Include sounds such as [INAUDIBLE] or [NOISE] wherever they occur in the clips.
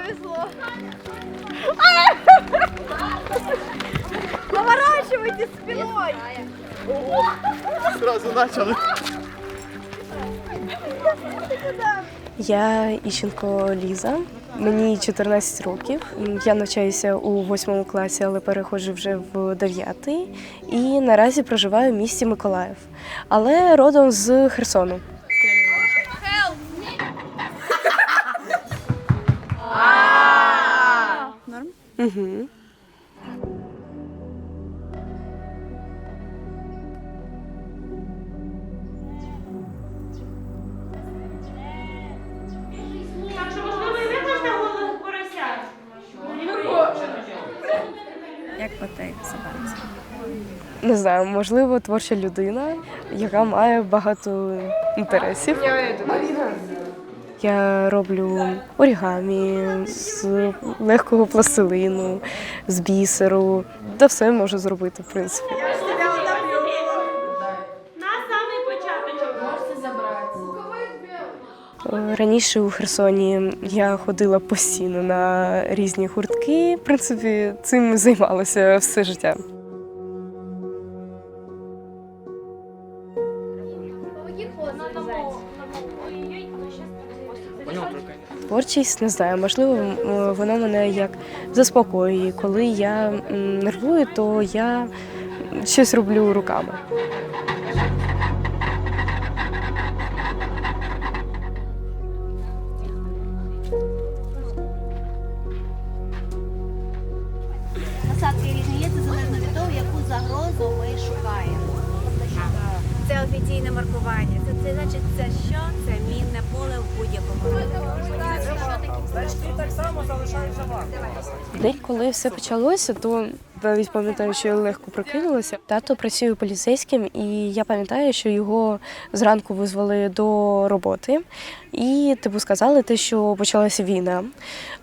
повезло. [LAUGHS] Поворачивайте спиной. Сразу начали. Я Іщенко Ліза, мені 14 років. Я навчаюся у 8 класі, але переходжу вже в 9. І наразі проживаю в місті Миколаїв, але родом з Херсону. Як котей собаці. Не знаю, можливо, творча людина, яка має багато інтересів. Я роблю орігамі з легкого пластилину, з бісеру. Та все можу зробити, в принципі. На самий початочок. Е, Раніше у Херсоні я ходила постійно на різні гуртки. В принципі, цим займалася все життя. Творчість не знаю, можливо, м, воно мене як заспокоює. Коли я нервую, то я щось роблю руками. Насадки різні є, це залежно від того, яку загрозу ми шукаємо. Це офіційне маркування. Це, це значить, це що? Це мінне поле в будь-якому. День, коли все почалося, то навіть пам'ятаю, що я легко прокинулася. Тато працює поліцейським, і я пам'ятаю, що його зранку визвали до роботи, і типу сказали те, що почалася війна.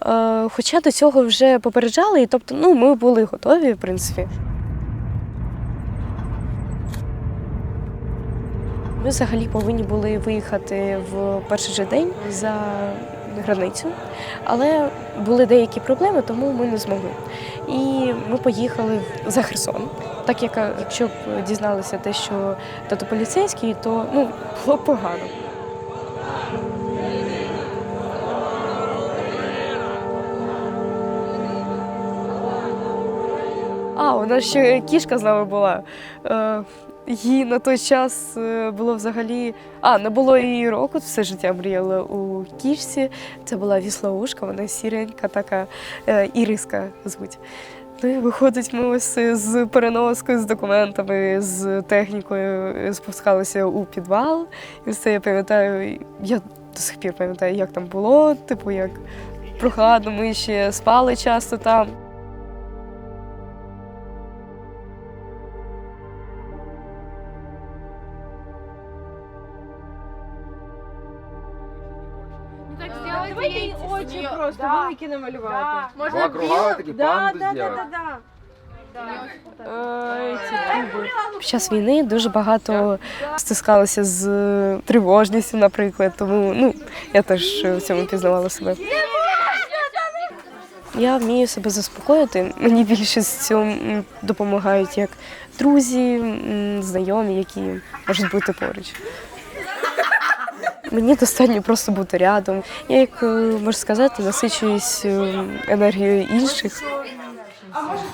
Е, хоча до цього вже попереджали, і тобто, ну ми були готові, в принципі. Ми взагалі повинні були виїхати в перший же день за границю, але були деякі проблеми, тому ми не змогли. І ми поїхали за Херсон. Так як е, якщо б дізналися те, що тато поліцейський, то ну було погано. А, у нас ще кішка з нами була. Їй на той час е, було взагалі. А, не було її року, все життя мріяла у кішці. Це була віслоушка, вона сіренька, така е, іриска звуть. Ну і виходить, ми ось з переноскою, з документами, з технікою е, спускалися у підвал. І все я пам'ятаю, я до сих пір пам'ятаю, як там було, типу, як прохладно, ми ще спали часто там. Так, давайте їй очі просто великі намалювати. Два круга, такі панду зробити. Ці туби. Під час війни дуже багато стискалося з тривожністю, наприклад. Тому ну, я теж в цьому пізнавала себе. Я вмію себе заспокоїти. Мені більше з цьому м, допомагають як друзі, м, знайомі, які можуть бути поруч. Мені достатньо просто бути рядом. Я, як е, можна сказати, насичуюсь е, енергією інших.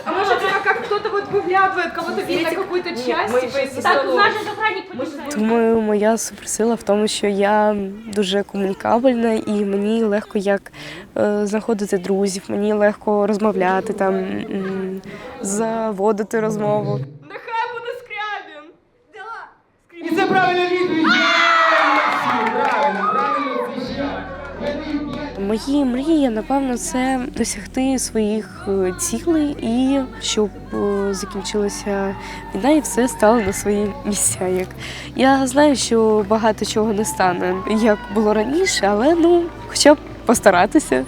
А может это как кто-то вот выглядывает, кого-то видно какую-то часть, типа из Так, наш охранник почитає. Думаю, моя суперсила в тому, що я дуже комунікабельна і мені легко як е, знаходити друзів, мені легко розмовляти, там м, заводити розмову. Нехай буде скрябін. І це правильна відповідь. Мої мрії, напевно, це досягти своїх е, цілей і щоб е, закінчилася війна і все стало на свої місця. Як я знаю, що багато чого не стане, як було раніше, але ну хоча б постаратися.